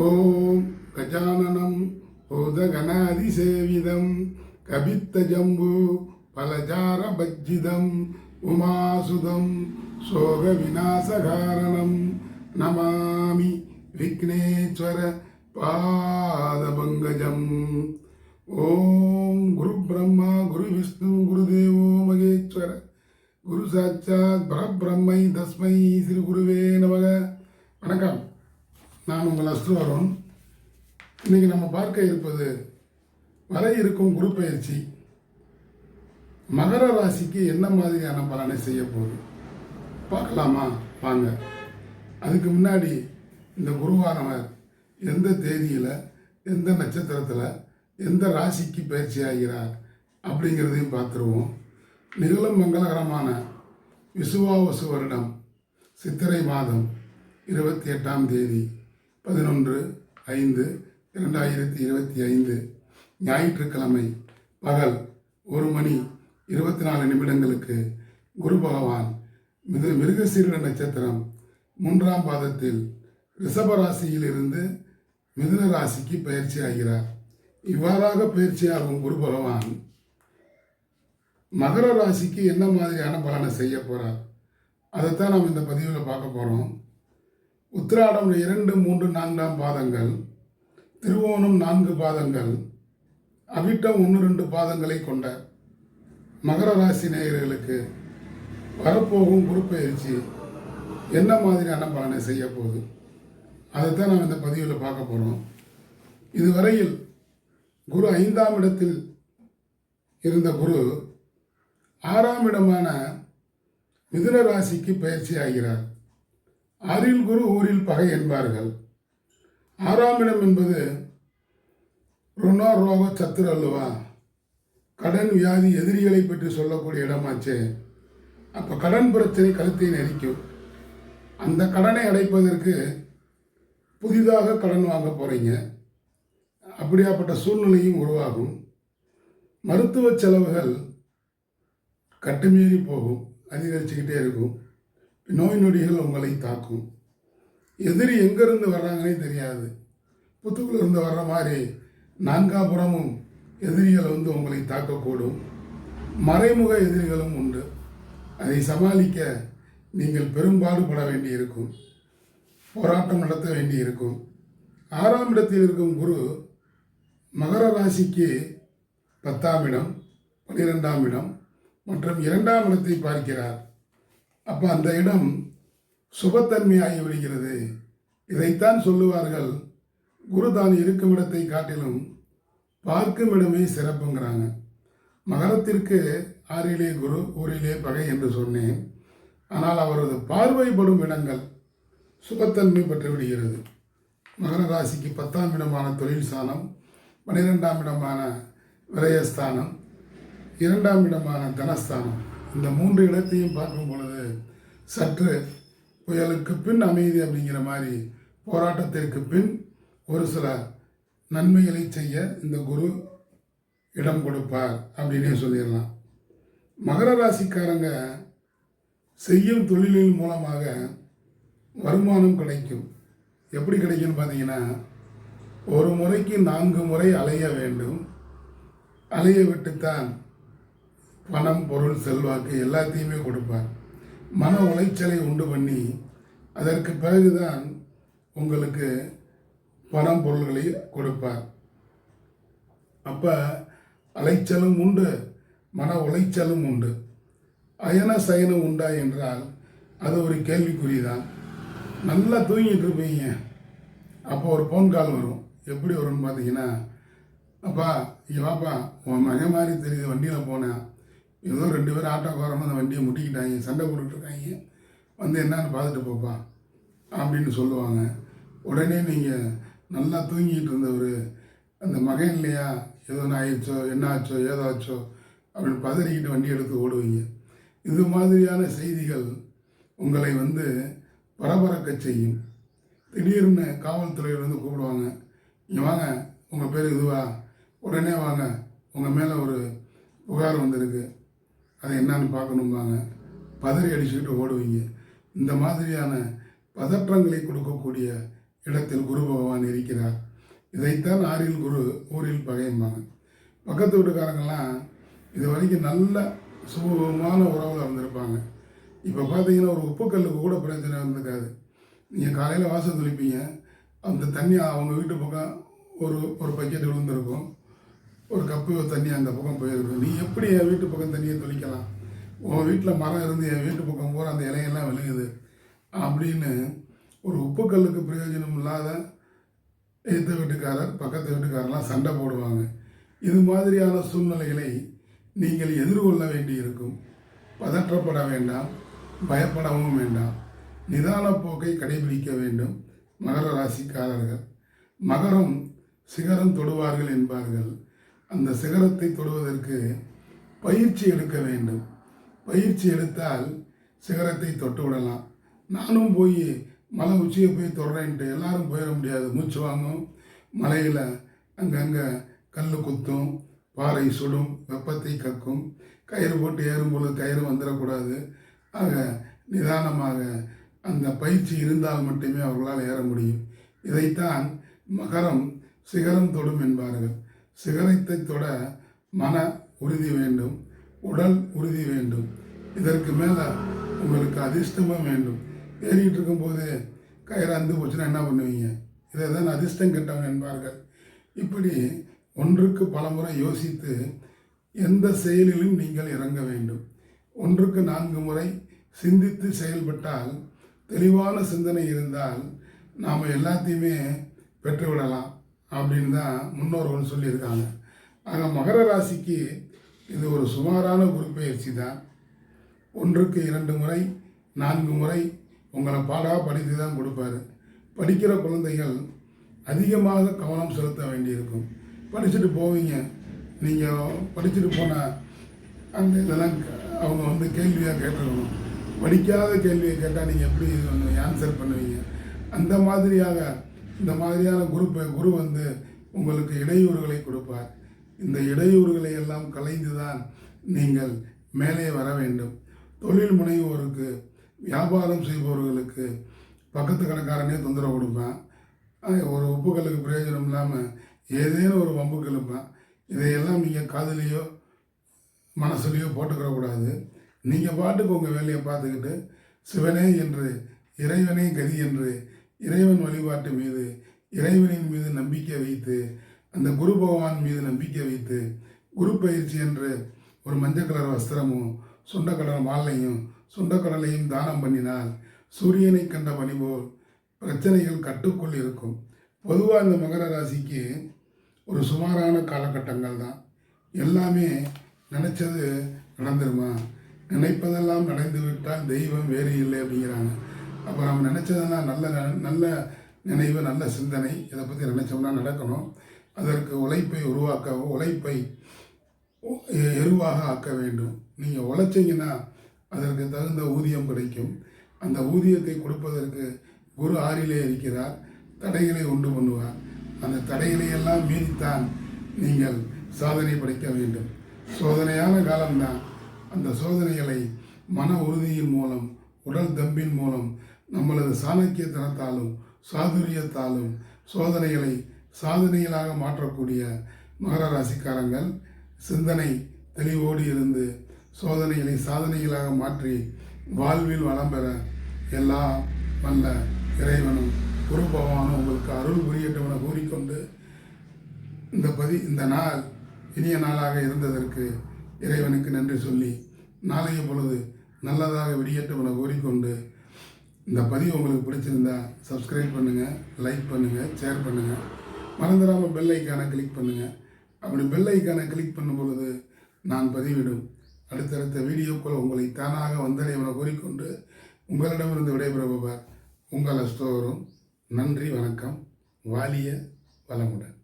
ஓம் கஜானனம் பூதகணாதிசேவிதம் கபித்தஜம்பு பலஜாரபஜ்ஜிதம் உமாசுதம் சோக விநாசகாரணம் நமாமி விக்னேஸ்வர பாதபங்கஜம் ஓம் குரு பிரம்மா குரு விஷ்ணு குருதேவோ மகேஸ்வர குரு சாட்சாத் பரபிரம்மை தஸ்மை ஸ்ரீ குருவே நான் உங்கள் இன்னைக்கு நம்ம பார்க்க இருப்பது வர இருக்கும் குரு பயிற்சி. மகர ராசிக்கு என்ன மாதிரியான பலனை செய்ய போகுது? பார்க்கலாமா? வாங்க. அதுக்கு முன்னாடி இந்த குருவானவர் எந்த தேதியில் எந்த நட்சத்திரத்தில் எந்த ராசிக்கு பயிற்சி ஆகிறார் அப்படிங்கிறதையும் பார்த்துருவோம். நிகழும் மங்களகரமான விசுவாவசு வருடம் சித்திரை மாதம் இருபத்தி எட்டாம் தேதி. பதினொன்று ஐந்து இரண்டாயிரத்தி இருபத்தி ஐந்து ஞாயிற்றுக்கிழமை பகல் ஒரு மணி இருபத்தி நாலு நிமிடங்களுக்கு குரு பகவான் மிது மிருகசீரட நட்சத்திரம் மூன்றாம் பாதத்தில் ரிஷபராசியிலிருந்து மிதுன ராசிக்கு பயிற்சி ஆகிறார். இவ்வாறாக பயிற்சியாகும் குரு பகவான். மகர ராசிக்கு என்ன மாதிரியான பலனை செய்ய போகிறார் அதைத்தான் நாம் இந்த பதிவில் பார்க்க போகிறோம் உத்திராடம் இரண்டு மூன்று நான்காம் பாதங்கள் திருவோணம் நான்கு பாதங்கள் அவிட்டம் ஒன்று ரெண்டு பாதங்களை கொண்ட மகர ராசி நேயர்களுக்கு வரப்போகும் குருப்பெயர்ச்சி என்ன மாதிரியான பலனை செய்ய போகுது? அதைத்தான் நாம் இந்த பதிவில் பார்க்க போகிறோம் இதுவரையில் குரு ஐந்தாம் இடத்தில் இருந்த குரு ஆறாம் இடமான மிதுன ராசிக்கு பயிற்சி ஆகிறார். ஆறில் குரு ஊரில் பகை என்பார்கள். ஆறாம் இடம் என்பது ருணோ ரோக சத்துரு அல்லவா? கடன் வியாதி எதிரிகளை பற்றி சொல்லக்கூடிய இடமாச்சே. அப்போ கடன் பிரச்சனை கருத்தை நெரிக்கும். அந்த கடனை அடைப்பதற்கு புதிதாக கடன் வாங்க போகிறீங்க அப்படியாப்பட்ட சூழ்நிலையும் உருவாகும். மருத்துவ செலவுகள் கட்டுமீறி போகும் அதிகரிச்சுக்கிட்டே இருக்கும். நோய் நொடிகள் உங்களை தாக்கும். எதிரி எங்கேருந்து வர்றாங்கன்னே தெரியாது. புத்துக்குள்ளேருந்து வர்ற மாதிரி நான்காபுறமும் எதிரிகள் வந்து உங்களை தாக்கக்கூடும். மறைமுக எதிரிகளும் உண்டு. அதை சமாளிக்க நீங்கள் பெரும்பாடுபட வேண்டியிருக்கும். போராட்டம் நடத்த வேண்டியிருக்கும். ஆறாம் இடத்தில் இருக்கும் குரு மகர ராசிக்கு பத்தாம் இடம் பன்னிரெண்டாம் இடம் மற்றும் இரண்டாம் இடத்தை பார்க்கிறார். அப்போ அந்த இடம் சுபத்தன்மையாகி விடுகிறது. இதைத்தான் சொல்லுவார்கள் குரு தான் இருக்கும் இடத்தை காட்டிலும் பார்க்கும் இடமே சிறப்புங்கிறாங்க. மகரத்திற்கு ஆறிலே குரு ஊரிலே பகை என்று சொன்னேன். ஆனால் அவரது பார்வைப்படும் இடங்கள் சுபத்தன்மை பெற்று விடுகிறது. மகர ராசிக்கு பத்தாம் இடமான தொழில் ஸ்தானம் பன்னிரெண்டாம் இடமான விரயஸ்தானம் இரண்டாம் இடமான தனஸ்தானம். இந்த மூன்று இடத்தையும் பார்க்கும் பொழுது சற்று புயலுக்கு பின் அமைதி அப்படிங்கிற மாதிரி போராட்டத்திற்கு பின் ஒரு சில நன்மைகளை செய்ய இந்த குரு இடம் கொடுப்பார் அப்படின்னே சொல்லிடலாம். மகர ராசிக்காரங்க செய்யும் தொழிலின் மூலமாக வருமானம் கிடைக்கும். எப்படி கிடைக்கும்னு பார்த்தீங்கன்னா ஒரு முறைக்கு நான்கு முறை அலைய வேண்டும். அலைய விட்டுத்தான் பணம் பொருள் செல்வாக்கு எல்லாத்தையுமே கொடுப்பார். மன உளைச்சலை உண்டு பண்ணி அதற்கு பிறகுதான் உங்களுக்கு பணம் பொருள்களை கொடுப்பார். அப்போ அலைச்சலும் உண்டு மன உளைச்சலும் உண்டு. அயன சயனம் உண்டா என்றால் அது ஒரு கேள்விக்குறி தான் நல்லா தூங்கிட்டு இருப்பீங்க. அப்போ ஒரு ஃபோன் கால் வரும். எப்படி வரும்னு பார்த்தீங்கன்னா அப்பா இங்கே வாப்பா உன் மகன் மாதிரி தெரியுது வண்டியில் போனேன் ஏதோ ரெண்டு பேரும் ஆட்டோக்காரமாக அந்த வண்டியை முட்டிக்கிட்டாங்க சண்டை போட்டுட்ருக்காங்க வந்து என்னன்னு பார்த்துட்டு போப்பா அப்படின்னு சொல்லுவாங்க. உடனே நீங்கள் நல்லா தூங்கிட்டு இருந்தவர் அந்த மகன் இல்லையா ஏதோ ஒன்று ஆயிடுச்சோ என்ன ஆச்சோ ஏதோ ஆச்சோ அப்படின்னு பதறிக்கிட்டு வண்டி எடுத்து ஓடுவீங்க. இது மாதிரியான செய்திகள் உங்களை வந்து பரபரக்க செய்யும். திடீர்னு காவல்துறையில் வந்து கூப்பிடுவாங்க இங்கே வாங்க உங்கள் பேர் இதுவா? உடனே வாங்க உங்கள் மேலே ஒரு புகார் வந்திருக்கு. அதை என்னன்னு பார்க்கணும்பாங்க. பதறி அடிச்சுக்கிட்டு ஓடுவீங்க. இந்த மாதிரியான பதற்றங்களை கொடுக்கக்கூடிய இடத்தில் குரு பகவான் இருக்கிறார். இதைத்தான் ஆறில் குரு ஊரில் பகைம்பாங்க. பக்கத்து வீட்டுக்காரங்கெல்லாம் இது வரைக்கும் நல்ல சுமூகமான உறவில் இருந்திருப்பாங்க. இப்போ பார்த்தீங்கன்னா ஒரு உப்புக்கல்லுக்கு கூட பிரச்சனை இருந்திருக்காது. நீங்கள் காலையில் வாசல் தெளிப்பீங்க. அந்த தண்ணி அவங்க வீட்டு பக்கம் ஒரு ஒரு பக்கெட் விழுந்திருக்கும். ஒரு கப்பு தண்ணி அந்த பக்கம் போயிருக்கும் நீ எப்படி என் வீட்டு பக்கம் தண்ணியை தொளிக்கலாம்? உன் வீட்டில் மரம் இருந்து என் வீட்டு பக்கம் போகிற அந்த இலையெல்லாம் விழுகுது. அப்படின்னு ஒரு உப்புக்கல்லுக்கு பிரயோஜனம் இல்லாத எந்த வீட்டுக்காரர் பக்கத்து வீட்டுக்காரெல்லாம் சண்டை போடுவாங்க. இது மாதிரியான சூழ்நிலைகளை நீங்கள் எதிர்கொள்ள வேண்டியிருக்கும். பதற்றப்பட வேண்டாம் பயப்படவும் வேண்டாம். நிதான போக்கை கடைபிடிக்க வேண்டும். மகர ராசிக்காரர்கள். மகரம் சிகரம் தொடுவார்கள் என்பார்கள். அந்த சிகரத்தை தொடுவதற்கு பயிற்சி எடுக்க வேண்டும். பயிற்சி எடுத்தால் சிகரத்தை தொட்டு விடலாம். நானும் போய் மலை உச்சியை போய் தொடரேன்ட்டு எல்லாரும் போயிட முடியாது. மூச்சு வாங்கும். மலையில் அங்கங்கே கல் குத்தும் பாறை சுடும் வெப்பத்தை கக்கும். கயிறு போட்டு ஏறும்பொழுது கயிறு வந்துடக்கூடாது. ஆக நிதானமாக அந்த பயிற்சி இருந்தால் மட்டுமே அவர்களால் ஏற முடியும். இதைத்தான் மகரம் சிகரம் தொடும் என்பார்கள். சிகரத்தை தொட மன உறுதி வேண்டும் உடல் உறுதி வேண்டும். இதற்கு மேலே உங்களுக்கு அதிர்ஷ்டமும் வேண்டும். ஏறிக்கிட்டு இருக்கும்போது கயிறு அந்து போச்சுன்னா என்ன பண்ணுவீங்க? இதை தான் அதிர்ஷ்டம் கெட்டவன் என்பார்கள். இப்படி ஒன்றுக்கு பலமுறை யோசித்து எந்த செயலிலும் நீங்கள் இறங்க வேண்டும். ஒன்றுக்கு நான்கு முறை சிந்தித்து செயல்பட்டால் தெளிவான சிந்தனை இருந்தால் நாம் எல்லாத்தையுமே பெற்றுவிடலாம். அப்படின்னு தான் முன்னோர்கள் சொல்லியிருக்காங்க. ஆக மகர ராசிக்கு இது ஒரு சுமாரான குருப்பெயர்ச்சி தான். ஒன்றுக்கு இரண்டு முறை நான்கு முறை உங்களை பாடாக படித்து தான் கொடுப்பாரு. படிக்கிற குழந்தைகள் அதிகமாக கவனம் செலுத்த வேண்டியிருக்கும். படிச்சுட்டு போவீங்க. நீங்கள் படிச்சுட்டு போன அந்த இதெல்லாம் அவங்க வந்து கேள்வியாக கேட்டுருக்கணும். படிக்காத கேள்வியை கேட்டால் நீங்கள் எப்படி ஆன்சர் பண்ணுவீங்க? அந்த மாதிரியாக இந்த மாதிரியான குரு குரு வந்து உங்களுக்கு இடையூறுகளை கொடுப்பார். இந்த இடையூறுகளை எல்லாம் கலைந்து தான் நீங்கள் மேலே வர வேண்டும். தொழில் முனைவோருக்கு வியாபாரம் செய்பவர்களுக்கு பக்கத்து கணக்காரனே தொந்தரவு கொடுப்பேன். ஒரு உப்புகளுக்கு பிரயோஜனம் இல்லாமல் ஏதேனும் ஒரு வம்பு கிளப்பேன். இதையெல்லாம் நீங்கள் காதலியோ மனசுலையோ போட்டுக்கிறக்கூடாது நீங்கள் பாட்டுக்கு உங்கள் வேலையை பார்த்துக்கிட்டு சிவனே என்று இறைவனே கதி என்று இறைவன் வழிபாட்டு மீது இறைவனின் மீது நம்பிக்கை வைத்து அந்த குரு பகவான் மீது நம்பிக்கை வைத்து குரு பயிற்சி என்று ஒரு மஞ்சள் கலர் வஸ்திரமும் சுண்டக்கடல் மாலையும் சுண்டக்கடலையும் தானம் பண்ணினால் சூரியனை கண்ட பணிபோல் பிரச்சனைகள் கட்டுக்குள் இருக்கும். பொதுவாக இந்த மகர ராசிக்கு ஒரு சுமாரான காலகட்டங்கள் தான். எல்லாமே நினச்சது நடந்துருமா? நினைப்பதெல்லாம் நடந்து விட்டால் தெய்வம் வேறு இல்லை அப்படிங்கிறாங்க. அப்போ நம்ம நினச்சதுன்னா நல்ல நல்ல நினைவு நல்ல சிந்தனை இதை பற்றி நினச்சோம்னா நடக்கணும். அதற்கு உழைப்பை உருவாக்க உழைப்பை எருவாக ஆக்க வேண்டும். நீங்கள் உழைச்சிங்கன்னா அதற்கு தகுந்த ஊதியம் கிடைக்கும். அந்த ஊதியத்தை கொடுப்பதற்கு குரு ஆறிலே இருக்கிறார் தடைகளை உண்டு பண்ணுவார். அந்த தடைகளை எல்லாம் மீறித்தான் நீங்கள் சாதனை படைக்க வேண்டும். சோதனையான காலம்தான். அந்த சோதனைகளை மன உறுதியின் மூலம் உடல் தம்பின் மூலம் நம்மளது சாணக்கியத்தனத்தாலும் சாதுரியத்தாலும் சோதனைகளை சாதனைகளாக மாற்றக்கூடிய மகர ராசிக்காரங்கள் சிந்தனை தெளிவோடு இருந்து சோதனைகளை சாதனைகளாக மாற்றி வாழ்வில் வளம் பெற எல்லா வல்ல இறைவனும் குரு பகவானும் உங்களுக்கு அருள் புரியட்டும் என கூறிக்கொண்டு இந்த பதி இந்த நாள் இனிய நாளாக இருந்ததற்கு இறைவனுக்கு நன்றி சொல்லி நாளைய பொழுது நல்லதாக விடியட்டும் என கூறிக்கொண்டு இந்த பதிவு உங்களுக்கு பிடிச்சிருந்தா சப்ஸ்கிரைப் பண்ணுங்கள் லைக் பண்ணுங்கள் ஷேர் பண்ணுங்கள் மறந்துடாமல் பெல் ஐக்கானை கிளிக் பண்ணுங்கள் அப்படி பெல் ஐக்கானை கிளிக் பண்ணும் பொழுது நான் பதிவிடும். அடுத்தடுத்த வீடியோக்கள் உங்களை தானாக வந்தடைவன கூறிக்கொண்டு உங்களிடமிருந்து விடைபெறுபவர் உங்கள் அஸ்தோரும். நன்றி வணக்கம். வாலிய வளமுடன்.